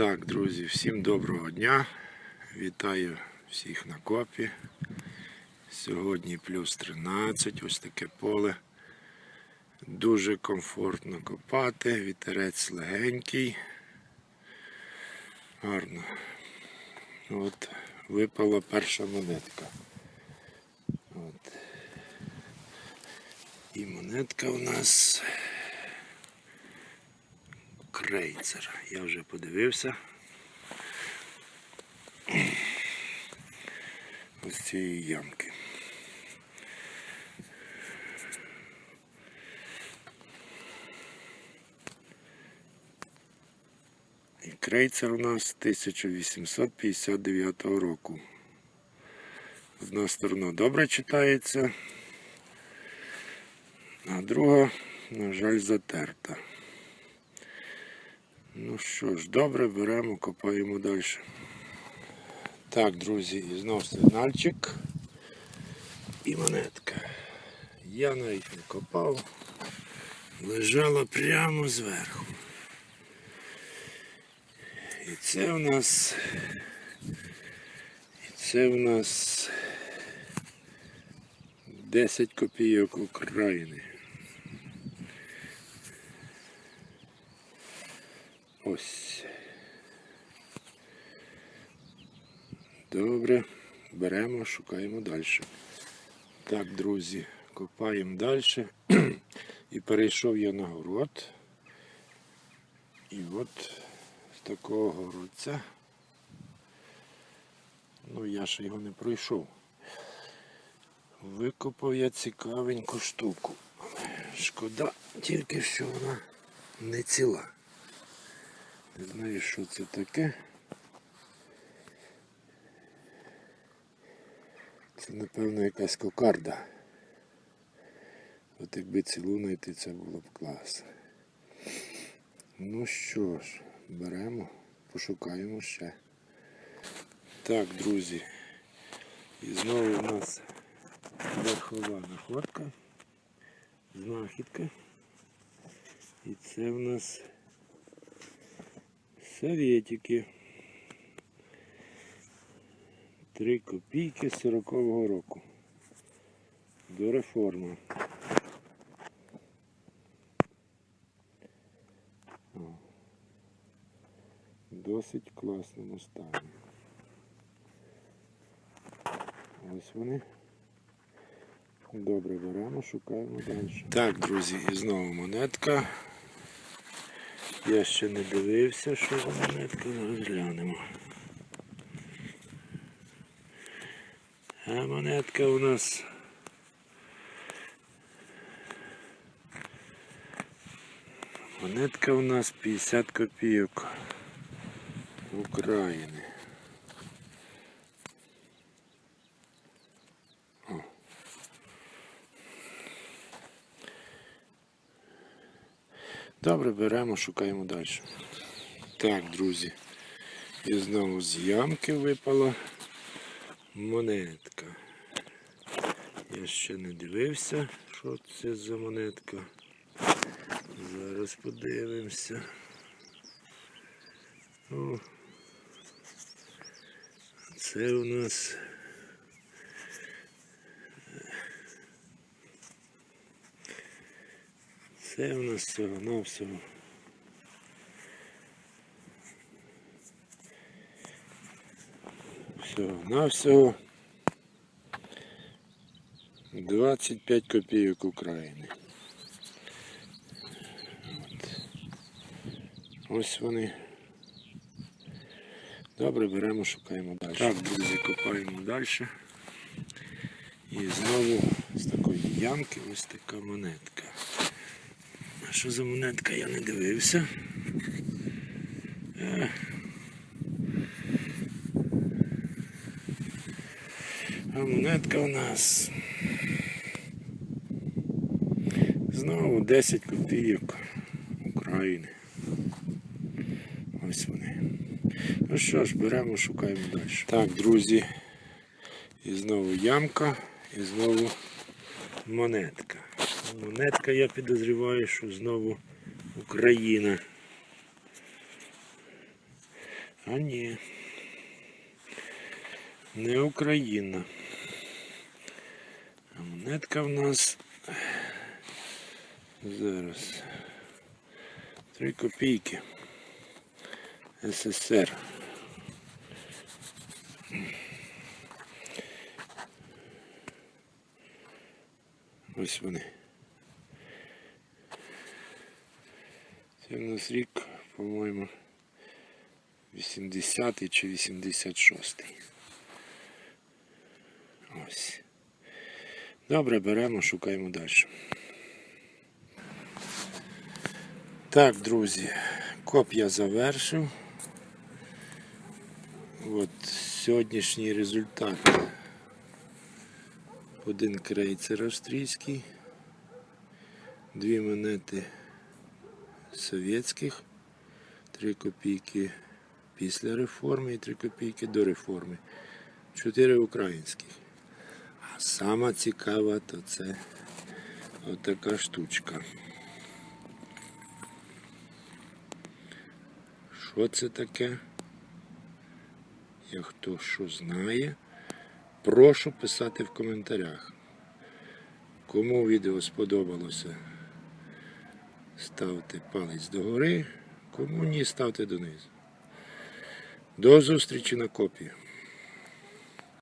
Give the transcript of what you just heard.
Так, друзі, всім доброго дня. Вітаю всіх на копі. Сьогодні плюс 13, ось таке поле. Дуже комфортно копати, вітерець легенький. Гарно. От випала перша монетка. От. І монетка у нас крейцер. Я вже подивився. Ось цієї ямки. І крейцер у нас 1859 року. Одна сторона добре читається, а друга, на жаль, затерта. Ну що ж, добре, беремо, копаємо далі. Так, друзі, і знов сигнальчик і монетка. Я навіть не копав, лежала прямо зверху. І це в нас. І це в нас 10 копійок України. Ось. Добре, беремо, шукаємо далі. Так, друзі, копаємо далі. І перейшов я на город. І от з такого городця. Ну, я ще його не пройшов. Викопав я цікавеньку штуку. Шкода, тільки що вона не ціла. Не знаю, що це таке. Це, напевно, якась кокарда. От якби цілу знайти, це було б класно. Ну що ж, беремо, пошукаємо ще. Так, друзі. І знову у нас верхова находка. Знахідка. І це в нас Советики. 3 копійки 40-го року. До реформи. Досить класному стані. Ось вони. Добре, беремо, шукаємо далі. Так, друзі, і знову монетка. Я ще не дивився, що за монетка, розглянемо. А монетка у нас монетка у нас 50 копійок України. Добре, беремо, шукаємо далі. Так, друзі. І знову з ямки випала монетка. Я ще не дивився, що це за монетка. Зараз подивимося. О, це у нас це у нас всього навсього всього навсього 25 копійок України. От. Ось вони. Добре, беремо, шукаємо далі. Так, друзі, копаємо далі. І знову з такої ямки ось така монетка. Що за монетка я не дивився. Е. А монетка у нас знову 10 копійок України. Ось вони. Ну що ж, беремо, шукаємо далі. Так, друзі. І знову ямка, і знову монетка. Монетка, я підозрюваю, що знову Україна. А ні. Не Україна. А монетка в нас зараз. Три копійки. СССР. Ось вони. Це в нас рік, по-моєму, 80-й чи 86-й. Ось. Добре, беремо, шукаємо далі. Так, друзі, коп я завершив. От сьогоднішній результат. Один крейцер австрійський, дві монети совєтських, три копійки після реформи і три копійки до реформи. Чотири українських. А сама цікава то це отака штучка. Що це таке? Як хто що знає, прошу писати в коментарях. Кому відео сподобалося, ставте палець догори, кому ні, ставте донизу. До зустрічі на копії.